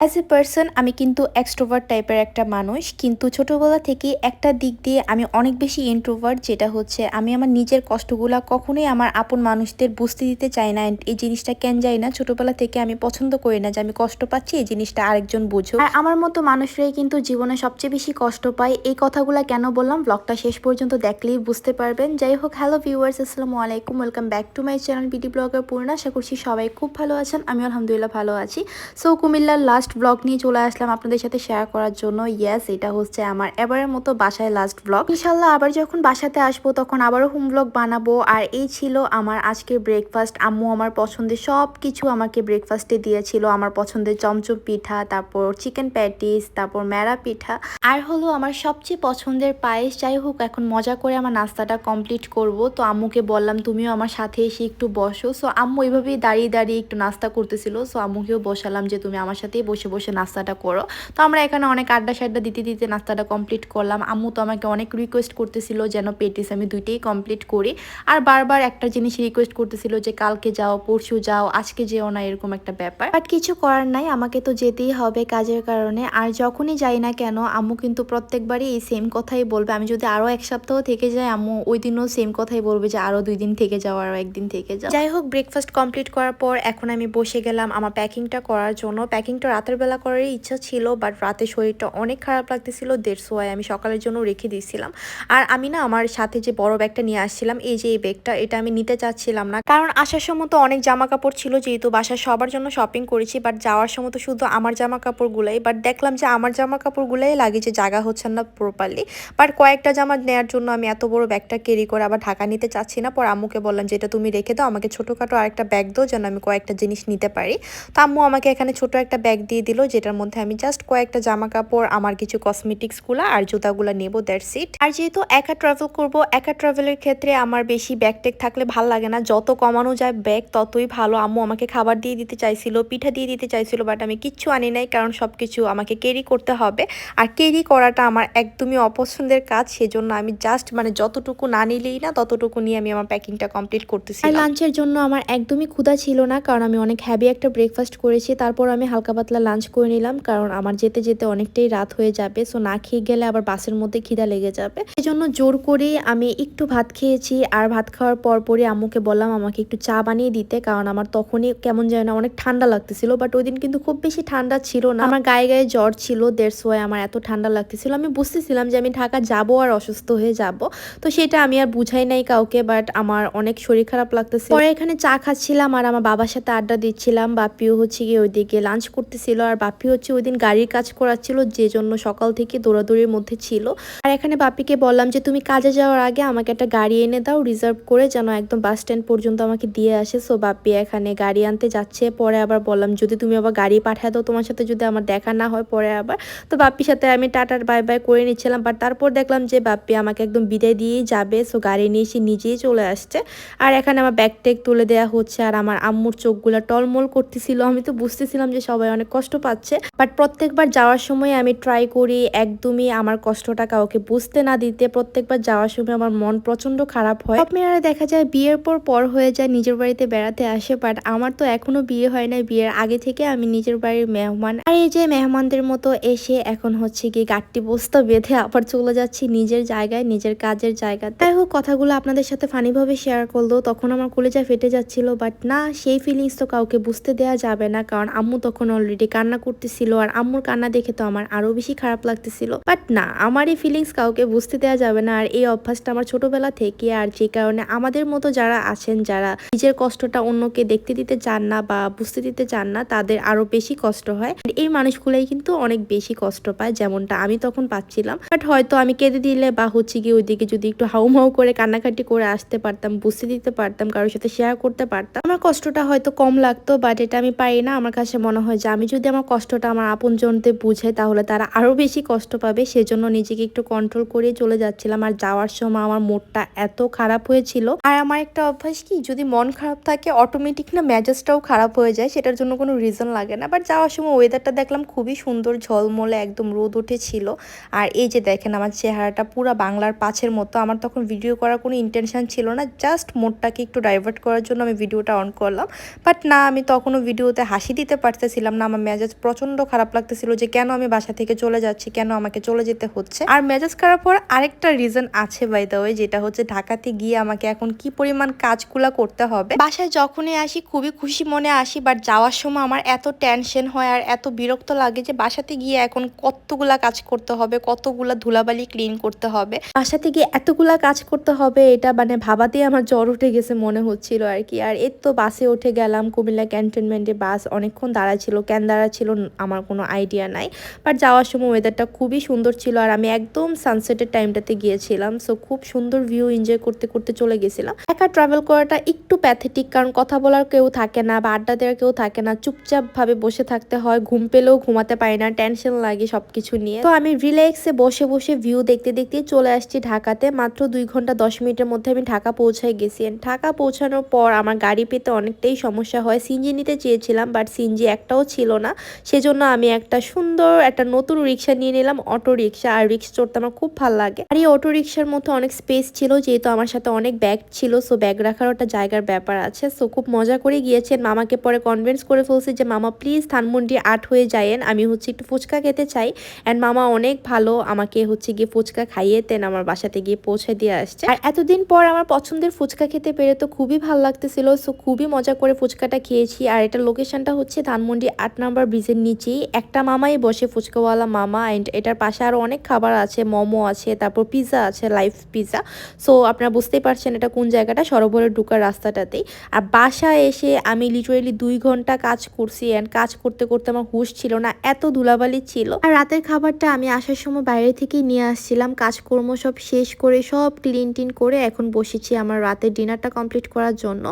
As a person আমি কিন্তু extrovert টাইপের একটা মানুষ, কিন্তু ছোটোবেলা থেকে একটা দিক দিয়ে আমি অনেক বেশি ইন্ট্রোভার্ট যেটা হচ্ছে আমি আমার নিজের কষ্টগুলা কখনোই আমার আপন মানুষদের বুঝতে দিতে চাই না এই জিনিসটা কেন যাই না, ছোটোবেলা থেকে আমি পছন্দ করি না যে আমি কষ্ট পাচ্ছি, এই জিনিসটা আরেকজন বুঝো আর আমার মতো মানুষরাই কিন্তু জীবনে সবচেয়ে বেশি কষ্ট পায়, এই কথাগুলো কেন বললাম ব্লগটা শেষ পর্যন্ত দেখলেই বুঝতে পারবেন। যাই হোক হ্যালো ভিউয়ার্স আসসালামু আলাইকুম welcome back to my channel BD blogger Purna আশা করছি সবাই খুব ভালো আছেন আমি আলহামদুলিল্লাহ ভালো আছি। সো কুমিল্লার লাস্ট ব্লগ নিয়ে চলে আসলাম আপনাদের সাথে শেয়ার করার জন্য। ইয়েস এটা হচ্ছে আমার এবারের মতো বাসায় লাস্ট ব্লগ ইনশাল্লাহ আবার যখন বাসাতে আসব তখন আবারও হোম ব্লগ বানাবো। আর এই ছিল আমার আজকের ব্রেকফাস্ট আম্মু আমার পছন্দের সব কিছু আমাকে ব্রেকফাস্টে দিয়েছিল। আমার পছন্দের চমচম পিঠা, তারপর চিকেন প্যাটিস তারপর ম্যারা পিঠা। আর হলো আমার সবচেয়ে পছন্দের পায়েস। যাই হোক, এখন মজা করে আমার নাস্তাটা কমপ্লিট করব। তো আম্মুকে বললাম, তুমিও আমার সাথে এসে একটু বসো। সো আম্মু এইভাবেই দাঁড়িয়ে দাঁড়িয়ে একটু নাস্তা করতেছিল। সো আম্মুকেও বসালাম যে, তুমি আমার সাথেই বসে বসে বসে নাস্তাটা করো। তো আমরা এখানে অনেক আড্ডা সাড্ডা দিতে দিতে নাস্তাটা কমপ্লিট করলাম। আম্মু তো আমাকে অনেক রিকোয়েস্ট করতেছিল যেন পেটিস আমি দুইটাই কমপ্লিট করি। আর বারবার একটা জিনিস রিকোয়েস্ট করতেছিল যে কালকে যাও, পরশু যাও, আজকে যেও না, এরকম একটা ব্যাপার। বাট কিছু করার নাই, আমাকে তো যেতেই হবে কাজের কারণে। আর যখনই যাই না কেন, আম্মু কিন্তু প্রত্যেকবারই এই সেম কথাই বলবে। আমি যদি আরও এক সপ্তাহ থেকে যাই, আম্মু ওই দিনও সেম কথাই বলবে যে আরও দুই দিন থেকে যাও আরও একদিন থেকে যাও। যাই হোক ব্রেকফাস্ট কমপ্লিট করার পর এখন আমি বসে গেলাম আমার প্যাকিংটা করার জন্য। প্যাকিংটা রাতের বেলা করারই ইচ্ছা ছিল বাট রাতে শরীরটা অনেক খারাপ লাগতেছিল দেড় সোয়াই আমি সকালের জন্য রেখে দিয়েছিলাম। আর আমি না আমার সাথে যে বড় ব্যাগটা নিয়ে আসছিলাম, এই যে এই ব্যাগটা, এটা আমি নিতে চাচ্ছিলাম না। কারণ আসার সময় তো অনেক জামা কাপড় ছিল, যেহেতু বাসায় সবার জন্য শপিং করেছি বাট যাওয়ার সময় তো শুধু আমার জামা কাপড়গুলাই বাট দেখলাম যে আমার জামা কাপড়গুলাই লাগে যে জায়গা হচ্ছে না প্রপারলি বাট কয়েকটা জামা নেওয়ার জন্য আমি এত বড় ব্যাগটা ক্যারি করে আবার ঢাকা নিতে চাচ্ছি না, পর আম্মুকে বললাম যে, এটা তুমি রেখে দাও, আমাকে ছোটোখাটো আরেকটা ব্যাগ দাও, যেন আমি কয়েকটা জিনিস নিতে পারি। তো আম্মু আমাকে এখানে ছোট একটা ব্যাগ দিয়ে দিল, যেটার মধ্যে আমি জাস্ট কয়েকটা জামা কাপড় আমার কিছু কসমেটিক্স কসমেটিক্সগুলো আর জুতাগুলো নেব দ্যাটস ইট আর যেহেতু একা ট্রাভেল করব, একা ট্রাভেলের ক্ষেত্রে আমার বেশি ব্যাগ টেক থাকলে ভালো লাগে না। যত কমানো যায় ব্যাগ ততই ভালো। আম্মু আমাকে খাবার দিয়ে দিতে চাইছিল, পিঠা দিয়ে দিতে চাইছিল বাট আমি কিচ্ছু আনি নাই, কারণ সব কিছু আমাকে ক্যারি করতে হবে। আর ক্যারি করাটা আমার একদমই অপছন্দের কাজ, সেজন্য আমি জাস্ট মানে যতটুকু না নিলেই না, ততটুকু নিয়ে আমি আমার প্যাকিংটা কমপ্লিট করতেছি আর লাঞ্চের জন্য আমার একদমই ক্ষুধা ছিল না, কারণ আমি অনেক হ্যাভি একটা ব্রেকফাস্ট করেছি, তারপর আমি হালকা পাতলা লাঞ্চ করে নিলাম, কারণ আমার যেতে যেতে অনেকটাই রাত হয়ে যাবে সো না খেয়ে গেলে আবার বাসের মধ্যে খিদা লেগে যাবে। এই জন্য জোর করে আমি একটু ভাত খেয়েছি, আর ভাত খাওয়ার পর পরই আম্মুকে বললাম আমাকে একটু চা বানিয়ে দিতে, কারণ আমার তখনই কেমন যায় না অনেক ঠান্ডা লাগতেছিল বাট ওই দিন কিন্তু খুব বেশি ঠান্ডা ছিল না। আমার গায়ে গায়ে জ্বর ছিল দেড়শো আমার এত ঠান্ডা লাগতেছিল। আমি বুঝতেছিলাম যে আমি ঢাকা যাব আর অসুস্থ হয়ে যাব, তো সেটা আমি আর বুঝাই নাই কাউকে বাট আমার অনেক শরীর খারাপ লাগতেছে পরে এখানে চা খাচ্ছিলাম, আর আমার বাবার সাথে আড্ডা দিচ্ছিলাম বাপিও হচ্ছে গিয়ে ওইদিকে লাঞ্চ করতেছিল। আর বাপি হচ্ছে ওই দিন গাড়ির কাজ করাচ্ছিল, যে জন্য সকাল থেকে দৌড়াদৌড়ির মধ্যে ছিল। আর এখানে বাপিকে বললাম যে, তুমি কাজে যাওয়ার আগে আমাকে একটা গাড়ি এনে দাও রিজার্ভ করে যেন একদম বাস স্ট্যান্ড পর্যন্ত আমাকে দিয়ে আসে। সো বাপি এখানে গাড়ি আনতে যাচ্ছে, পরে আবার বললাম, যদি তুমি আবার গাড়ি পাঠায় দাও, তোমার সাথে যদি আমার দেখা না হয়, পরে আবার। তো বাপির সাথে আমি টাটার বাই বাই করে নিচ্ছিলাম বাট তারপর দেখলাম যে, বাপি আমাকে একদম বিদায় দিয়েই যাবে। সো গাড়ি নিয়ে এসে নিজেই চলে আসছে। আর এখানে আমার ব্যাগ টেক তুলে দেওয়া হচ্ছে, আর আমার আম্মুর চোখগুলো টলমল করতেছিল। আমি তো বুঝতেছিলাম যে সবাই অনেক কষ্ট পাচ্ছে বাট প্রত্যেকবার যাওয়ার সময় আমি ট্রাই করি একদমই আমার কষ্টটা কাউকে বুঝতে না দিতে। প্রত্যেকবার যাওয়ার সময় আমার মন প্রচণ্ড খারাপ হয়। সব দেখা যায় বিয়ের পর পর হয়ে যায়, নিজের বাড়িতে বেড়াতে আসে বাট আমার তো এখনও বিয়ে হয় নাই, বিয়ের আগে থেকে আমি নিজের বাড়ির মেহমান। আর এই যে মেহমানদের মতো এসে এখন হচ্ছে কি গাঠটি বস্তা বেঁধে আবার চলে যাচ্ছি নিজের জায়গায়, নিজের কাজের জায়গা তাই হোক, কথাগুলো আপনাদের সাথে ফানিভাবে শেয়ার করল। তখন আমার কলেজা ফেটে যাচ্ছিল বাট না, সেই ফিলিংস তো কাউকে বুঝতে দেওয়া যাবে না, কারণ আম্মু তখন অলরেডি কান্না করতেছিল আর আম্মুর কান্না দেখে তো আমার আরও বেশি খারাপ লাগতেছিল। বাট না, আমার এই ফিলিংস কাউকে বুঝতে দেওয়া যাবে না আর এই অভ্যাসটা আমার ছোটবেলা থেকে আর যে কারণে আমাদের মতো যারা আছেন, যারা নিজের কষ্টটা অন্যকে দেখতে দিতে চান না বা বুঝতে দিতে চান না, তাদের আরও বেশি কষ্ট হয়। এই মানুষগুলাই কিন্তু অনেক বেশি কষ্ট পায় যেমনটা আমি তখন পাচ্ছিলাম। বাট হয়তো আমি কেঁদে দিলে বা হচ্ছে গিয়ে ওইদিকে যদি একটু হাউমাউ করে কান্নাকাটি করে আসতে পারতাম, বুঝতে দিতে পারতাম, কারোর সাথে শেয়ার করতে পারতাম। আমার কষ্টটা হয়তো কম লাগতো বাট এটা আমি পারি না। আমার কাছে মনে হয় যে আমি যদি আমার কষ্টটা আমার আপনজনদের বুঝাই তাহলে তারা আরও বেশি কষ্ট পাবে। সেজন্য নিজেকে একটু কন্ট্রোল করে চলে যাচ্ছিলাম। আর যাওয়ার সময় আমার মুডটা এত খারাপ হয়েছিল। আর আমার একটা অভ্যাস কি, যদি মন খারাপ থাকে অটোমেটিক না মেজাজটাও খারাপ হয়ে যায়, সেটার জন্য কোনো রিজন লাগে না। বাট যাওয়ার সময় ওয়েদারটা দেখলাম খুবই সুন্দর, ঝলমলে, একদম রোদ উঠেছিল। আর এই যে দেখেন, আমার চেহারাটা পুরো বাংলার পাঁচের মতো। আমার তখন ভিডিও করার কোনো ইন্টেনশন ছিল না। জাস্ট মোডটাকে একটু ডাইভার্ট করার জন্য আমি ভিডিওটা অন করলাম। বাট না, আমি তখনও ভিডিওতে হাসি দিতে পারতেছিলাম না। আমার মেজাজ প্রচণ্ড খারাপ লাগতেছিল যে কেন আমি বাসা থেকে চলে যাচ্ছি, কেন আমাকে চলে যেতে হচ্ছে। আর মেজাজ খারাপ হওয়ার আরেকটা রিজন আছে বাই দা ওয়ে যেটা হচ্ছে ঢাকাতে গিয়ে আমাকে এখন কি পরিমাণ কাজগুলা করতে হবে। বাসায় যখনই আসি, খুবই খুশি মনে আসি বাট যাওয়ার সময় আমার এত টেনশন হয় আর এত বিরক্ত লাগে যে বাসাতে গিয়ে এখন কতগুলা কাজ করতে হবে, কতগুলা ধুলাবালি ক্লিন করতে হবে। বাসাতে গিয়ে এতগুলা কাজ করতে হবে, এটা মানে ভাবাতেই আমার জ্বর উঠে গেছে মনে হচ্ছিল আর কি। আর এর তো বাসে উঠে গেলাম, কুমিল্লা ক্যান্টনমেন্টে বাস অনেকক্ষণ দাঁড়া ছিল কেন দাঁড়া ছিল আমার কোনো আইডিয়া নাই। বাট যাওয়ার সময় ওয়েদারটা খুবই সুন্দর ছিল আর আমি একদম সানসেটের টাইমটাতে গিয়েছিলাম। সো খুব সুন্দর ভিউ এনজয় করতে করতে চলে গেছিলাম। একা ট্রাভেল করাটা একটু প্যাথেটিক কারণ কথা বলার কেউ থাকে না বা আড্ডা দেওয়ার কেউ থাকে না। চুপচাপভাবে বসে থাকতে হয়, ঘুম পেলেও ঘুমাতে পারি না টেনশন লাগে সবকিছু নিয়ে। তো আমি রিল্যাক্সে বসে বসে ভিউ দেখতে দেখতে চলে আসছি ঢাকাতে। মাত্র দুই ঘণ্টা, দশ মিনিটের মধ্যে আমি ঢাকা পৌঁছায় গেছি। ঢাকা পৌঁছানোর পর আমার গাড়ি পেতে অনেকটাই সমস্যা হয়। সিনজি নিতে চেয়েছিলাম বাট সিনজি একটাও ছিল না। সেজন্য আমি একটা সুন্দর একটা নতুন রিক্সা নিয়ে নিলাম, অটো রিক্সা। আর রিক্সা চড়তে আমার খুব ভালো লাগে। আর এই অটো রিক্সার মধ্যে অনেক স্পেস ছিল, যেহেতু আমার সাথে অনেক ব্যাগ ছিল সো ব্যাগ রাখার একটা জায়গার ব্যাপার আছে। সো খুব মজা করে গিয়েছেন। মামাকে পরে কনভিন্স করে ফেলছে যে, মামা প্লিজ ধানমন্ডি আট হয়ে যায়েন। আমি হচ্ছে একটু ফুচকা খেতে চাই। অ্যান্ড মামা অনেক ভালো আমাকে হচ্ছে গিয়ে ফুচকা খাইয়ে দেন আমার বাসাতে গিয়ে পৌঁছে দিয়ে আসছে। আর এতদিন পর আমার পছন্দের ফুচকা খেতে পেরে তো খুবই ভালো লাগতেছিল। সো খুবই মজা করে ফুচকাটা খেয়েছি। আর এটা লোকেশনটা হচ্ছে ধানমন্ডি আট নাম্বার ব্রিজের নিচেই। একটা মামাই বসে, ফুচকাওয়ালা মামা অ্যান্ড এটার পাশে আরও অনেক খাবার আছে, মোমো আছে, তারপর পিৎজা আছে লাইভ পিৎজা সো আপনারা বুঝতেই পারছেন এটা কোন জায়গাটা, সরোবরের ঢুকার রাস্তাটাতেই। আর বাসায় এসে আমি লিটারেলি দুই ঘণ্টা কাজ করছি অ্যান্ড কাজ করতে করতে আমার হুশ ছিল না, এত ধুলাবালি ছিল। আর রাতের খাবারটা আমি আসার সময় বাইরে থেকেই নিয়ে আসছিলাম, কাজকর্ম সব শেষ করে সব ক্লিন টিন করে এখন বসেছি আমার রাতের ডিনারটা কমপ্লিট করার জন্য।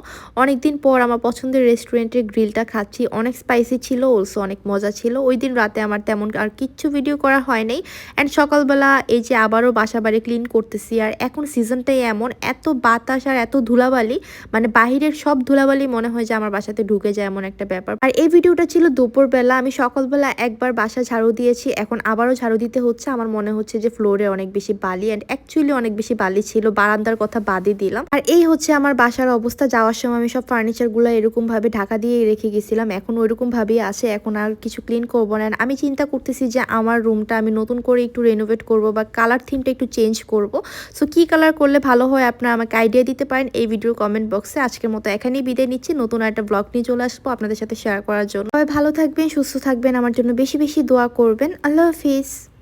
অনেকদিন পর আমার পছন্দের রেস্টুরেন্টের গ্রিলটা খাচ্ছি, অনেক স্পাইসি ছিল অলসো অনেক মজা ছিল। ওই দিন রাতে আমার তেমন আর কিচ্ছু ভিডিও করা হয় নাই অ্যান্ড সকালবেলা এই যে আবারও বাসা বাড়ি ক্লিন করতেছি, আর এখন সিজনটাই এমন, এত বাতাস আর এত ধুলাবালি মানে বাহিরের সব ধুলাবালি মনে হয় যে আমার বাসাতে ঢুকে যায় এমন একটা ব্যাপার। আর এই ভিডিওটা ছিল দুপুরবেলা, আমি সকালবেলা একবার বাসা ঝাড়ু দিয়েছি, এখন আবারও ঝাড়ু দিতে হচ্ছে। আমার মনে হচ্ছে যে ফ্লোরে অনেক বেশি বালি অ্যান্ড অ্যাকচুয়ালি অনেক বেশি বালি ছিল, বারান্দার কথা বাদই দিলাম। আর এই হচ্ছে আমার বাসার অবস্থা, যাওয়ার সময় আমি সব ফার্নিচারগুলো এরকমভাবে ঢাকা দিয়ে রেখে গেছিলাম, এখন ওইরকমভাবেই আছে, এখন আর কিছু ক্লিন করব না। আমি চিন্তা করতেছি যে আমার রুমটা আমি নতুন করে একটু রেনোভেট করব বা কালার থিমটা একটু চেঞ্জ করব। সো কি কালার করলে ভালো হয় আপনারা আমাকে আইডিয়া দিতে পারেন এই ভিডিওর কমেন্ট বক্সে আজকের মতো এখানেই বিদায় নিচ্ছি। নতুন একটা ব্লগ নিয়ে চলে আসব আপনাদের সাথে শেয়ার করার জন্য। সবাই ভালো থাকবেন, সুস্থ থাকবেন। আমার জন্য বেশি বেশি দোয়া করবেন। আল্লাহ হাফিজ।